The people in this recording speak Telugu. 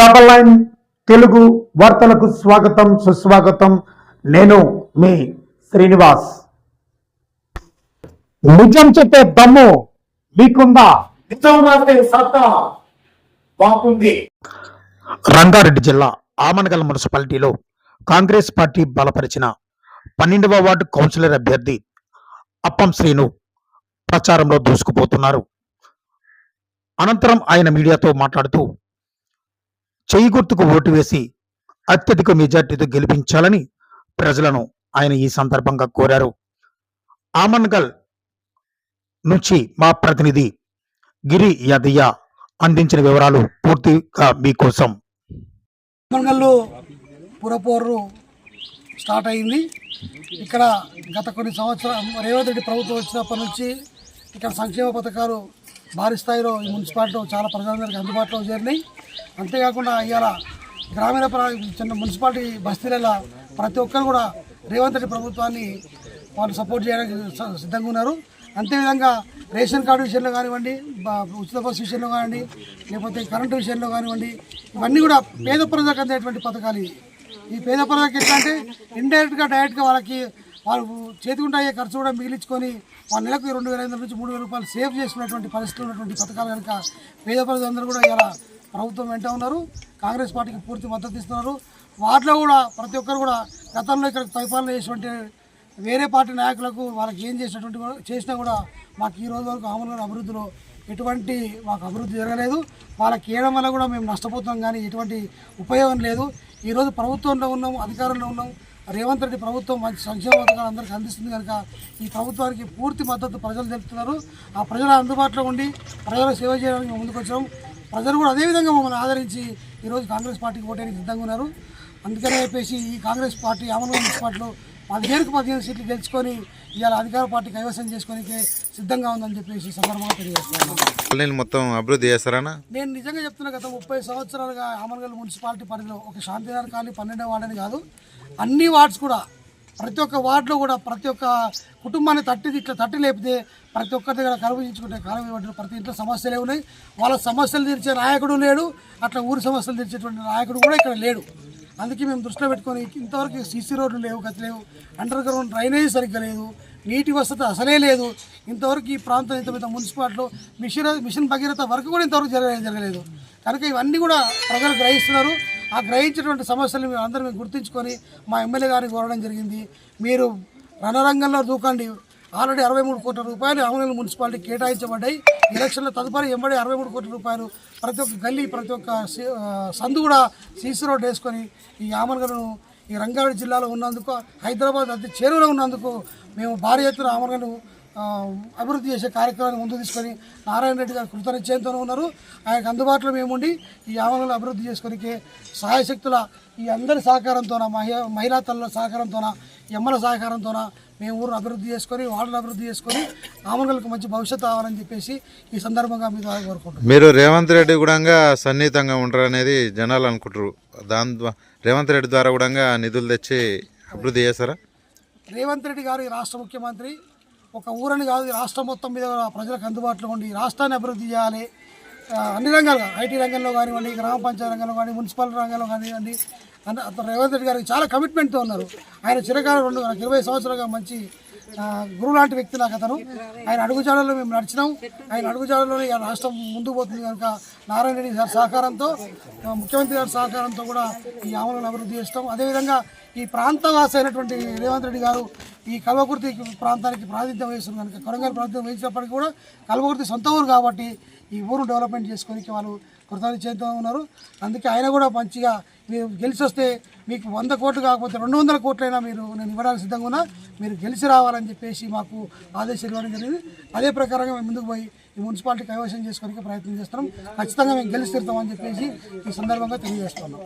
డబల్ లైన్ తెలుగు వార్తలకు స్వాగతం సుస్వాగతం. నేను మీ శ్రీనివాస్. నిజం చెప్పే దమ్ము మీకుందా? నిజం మాటే సత్తా బాగుంది రంగారెడ్డి జిల్లా ఆమనగల్ మున్సిపాలిటీలో కాంగ్రెస్ పార్టీ బలపరిచిన పన్నెండవ వార్డు కౌన్సిలర్ అభ్యర్థి అప్పం శ్రీను ప్రచారంలో దూసుకుపోతున్నారు. అనంతరం ఆయన మీడియాతో మాట్లాడుతూ చేయి గుర్తుకు ఓటు వేసి అత్యధిక మెజార్టీతో గెలిపించాలని ప్రజలను ఆయన ఈ సందర్భంగా కోరారు. ఆమన్గల్ నుంచి మా ప్రతినిధి గిరి యాదయ్య అందించిన వివరాలు పూర్తిగా మీకోసం. మంగళ్ళు పురపోరు స్టార్ట్ అయింది. ఇక్కడ గత కొన్ని సంవత్సరాలు రేవంత్ రెడ్డి ప్రభుత్వం వచ్చినప్పటి నుంచి ఇక్కడ సంక్షేమ పథకాలు భారీ స్థాయిలో ఈ మున్సిపాలిటీలో చాలా ప్రజలందరికీ అందుబాటులో చేరినాయి. అంతేకాకుండా ఇవాళ గ్రామీణ ప్రా- చిన్న మున్సిపాలిటీ బస్తీలలో ప్రతి ఒక్కరు కూడా రేవంత్ రెడ్డి ప్రభుత్వాన్ని వాళ్ళు సపోర్ట్ చేయడానికి సిద్ధంగా ఉన్నారు. అంతేవిధంగా రేషన్ కార్డు విషయంలో కానివ్వండి ఉచిత బస్సు విషయంలో కానివ్వండి లేకపోతే కరెంటు విషయంలో కానివ్వండి ఇవన్నీ కూడా పేద ప్రజలకు అందేటువంటి పథకాలు ఇవి. ఈ పేద ప్రజలకు ఎట్లా అంటే ఇండైరెక్ట్గా డైరెక్ట్గా వాళ్ళకి వాళ్ళు చేతికుంటే అయ్యే ఖర్చు కూడా మిగిలించుకొని వాళ్ళ నెలకు రెండు వేల ఐదు నుంచి మూడు వేల రూపాయలు సేవ్ చేసుకున్నటువంటి పరిస్థితులు ఉన్నటువంటి పథకాలు కనుక పేద ప్రజలందరూ కూడా ఇలా ప్రభుత్వం వెంట ఉన్నారు. కాంగ్రెస్ పార్టీకి పూర్తి మద్దతు ఇస్తున్నారు. వాటిలో కూడా ప్రతి ఒక్కరు కూడా గతంలో ఇక్కడ పరిపాలన చేసినటువంటి వేరే పార్టీ నాయకులకు వాళ్ళకి ఏం చేసినటువంటి చేసినా కూడా మాకు ఈ రోజు వరకు అమలు అభివృద్ధిలో ఎటువంటి మాకు అభివృద్ధి జరగలేదు. వాళ్ళకి వేయడం వల్ల కూడా మేము నష్టపోతున్నాం కానీ ఎటువంటి ఉపయోగం లేదు. ఈరోజు ప్రభుత్వంలో ఉన్నాం అధికారంలో ఉన్నాం రేవంత్ రెడ్డి ప్రభుత్వం మంచి సంక్షేమ పథకాలు అందరికీ అందిస్తుంది కనుక ఈ ప్రభుత్వానికి పూర్తి మద్దతు ప్రజలు తెలుపుతున్నారు. ఆ ప్రజల అందుబాటులో ఉండి ప్రజల సేవ చేయడానికి మేము ముందుకు వచ్చాం. ప్రజలు కూడా అదేవిధంగా మమ్మల్ని ఆదరించి ఈరోజు కాంగ్రెస్ పార్టీకి ఓటేయడానికి సిద్ధంగా ఉన్నారు. అందుకనే చెప్పేసి ఈ కాంగ్రెస్ పార్టీ అమలు మున్సిపాలిటీలో పదిహేనుకు పదిహేను సీట్లు గెలుచుకొని ఇవాళ అధికార పార్టీ కైవసం చేసుకోనికే సిద్ధంగా ఉందని చెప్పేసి సందర్భంగా తెలియజేస్తున్నాను. మొత్తం అభివృద్ధి చేస్తారనా? నేను నిజంగా చెప్తున్నా గత ముప్పై సంవత్సరాలుగా అమర్గల్ మున్సిపాలిటీ పరిధిలో ఒక శాంతినగర్ కానీ పన్నెండవ వార్డు అని కాదు. అన్ని వార్డ్స్ కూడా ప్రతి ఒక్క వార్డులో కూడా ప్రతి ఒక్క కుటుంబాన్ని తట్టి ఇట్లా తట్టి లేపితే ప్రతి ఒక్కరి దగ్గర కలుపుకుంటే కాలం ప్రతి ఇంట్లో సమస్యలే ఉన్నాయి. వాళ్ళ సమస్యలు తీర్చే నాయకుడు లేడు. అట్లా ఊరి సమస్యలు తీర్చేటువంటి నాయకుడు కూడా ఇక్కడ లేడు. అందుకే మేము దృష్టిలో పెట్టుకొని ఇంతవరకు సీసీ రోడ్లు లేవు గతి లేవు. అండర్ గ్రౌండ్ డ్రైనేజ్ సరిగ్గా లేదు. నీటి వసతి అసలే లేదు. ఇంతవరకు ఈ ప్రాంతం ఇంత పెద్ద మున్సిపాలిటీలో మిషన్ మిషన్ భగీరథ వరకు కూడా ఇంతవరకు జరగలేదు. కనుక ఇవన్నీ కూడా ప్రజలు గ్రహిస్తున్నారు. ఆ గ్రహించినటువంటి సమస్యలు మేము అందరం గుర్తించుకొని మా ఎమ్మెల్యే గారిని కోరడం జరిగింది. మీరు రణరంగంలో దూకండి. ఆల్రెడీ అరవై మూడు కోట్ల రూపాయలు అమలు మున్సిపాలిటీ కేటాయించబడ్డాయి. ఎలక్షన్ల తదుపరి ఎంబడి అరవై మూడు కోట్ల రూపాయలు ప్రతి ఒక్క గల్లీ ప్రతి ఒక్క సి- సందు కూడా సీసీ రోడ్ వేసుకొని ఈ ఆమరగలను ఈ రంగారెడ్డి జిల్లాలో ఉన్నందుకు హైదరాబాద్ అతి చేరువలో ఉన్నందుకు మేము భారీ ఎత్తున ఆమరగలను అభివృద్ధి చేసే కార్యక్రమాన్ని ముందు తీసుకొని నారాయణ రెడ్డి గారు కృతనిశ్చయంతో ఉన్నారు. ఆయనకు అందుబాటులో మేముండి ఈ ఆమరగలను అభివృద్ధి చేసుకొనికే సహాయశక్తుల ఈ అందరి సహకారంతోన మహిళా మహిళా తల్లుల సహకారంతోన ఎమ్మల సహకారంతోన మేము ఊరిని అభివృద్ధి చేసుకొని వార్డును అభివృద్ధి చేసుకొని ఆమరగలకు మంచి భవిష్యత్తు కావాలని చెప్పేసి ఈ సందర్భంగా మీ ద్వారా కోరుకుంటున్నాం. మీరు రేవంత్ రెడ్డి కూడా సన్నిహితంగా ఉంటారు అనేది జనాలు అనుకుంటారు దాని రేవంత్ రెడ్డి ద్వారా కూడా నిధులు తెచ్చి అభివృద్ధి చేస్తారా రేవంత్ రెడ్డి గారు ఈ రాష్ట్ర ముఖ్యమంత్రి ఒక ఊరని కాదు రాష్ట్రం మొత్తం మీద ప్రజలకు అందుబాటులో ఉండి రాష్ట్రాన్ని అభివృద్ధి చేయాలి. అన్ని రంగాలుగా ఐటీ రంగంలో కానివ్వండి గ్రామ పంచాయతీ రంగంలో కానీ మున్సిపల్ రంగంలో కానివ్వండి అంటే రేవంత్ రెడ్డి గారికి చాలా కమిట్మెంట్తో ఉన్నారు. ఆయన చిరకాలం రెండు నాకు ఇరవై సంవత్సరాలుగా మంచి గురువు లాంటి వ్యక్తి నాకు అతను. ఆయన అడుగుజాడల్లో మేము నడిచినాం. ఆయన అడుగుజాడల్లోనే ఈ రాష్ట్రం ముందుకు పోతుంది కనుక నారాయణ రెడ్డి గారి సహకారంతో ముఖ్యమంత్రి గారి సహకారంతో కూడా ఈ ఆమలను అభివృద్ధి చేస్తాం. అదేవిధంగా ఈ ప్రాంతవాస అయినటువంటి రేవంత్ రెడ్డి గారు ఈ కల్వకుర్తి ప్రాంతానికి ప్రాతినిధ్యం వహిస్తుంది కనుక కొరంగల్ ప్రాతినిధ్యం వహించినప్పటికీ కూడా కల్వకుర్తి సొంత ఊరు కాబట్టి ఈ ఊరు డెవలప్మెంట్ చేసుకోనికి వాళ్ళు కృతజ్ఞత ఉన్నారు. అందుకే ఆయన కూడా మంచిగా మీరు గెలిచి వస్తే మీకు వంద కోట్లు కాకపోతే రెండు వందల కోట్లైనా మీరు నేను ఇవ్వడానికి సిద్ధంగా ఉన్నా. మీరు గెలిచి రావాలని చెప్పేసి మాకు ఆదేశాలు ఇవ్వడం జరిగింది. అదే ప్రకారంగా మేము ముందుకు పోయి ఈ మున్సిపాలిటీ కైవసం చేసుకోవడానికి ప్రయత్నం చేస్తున్నాం. ఖచ్చితంగా మేము గెలిచి తీరుతామని చెప్పేసి ఈ సందర్భంగా తెలియజేస్తున్నాం.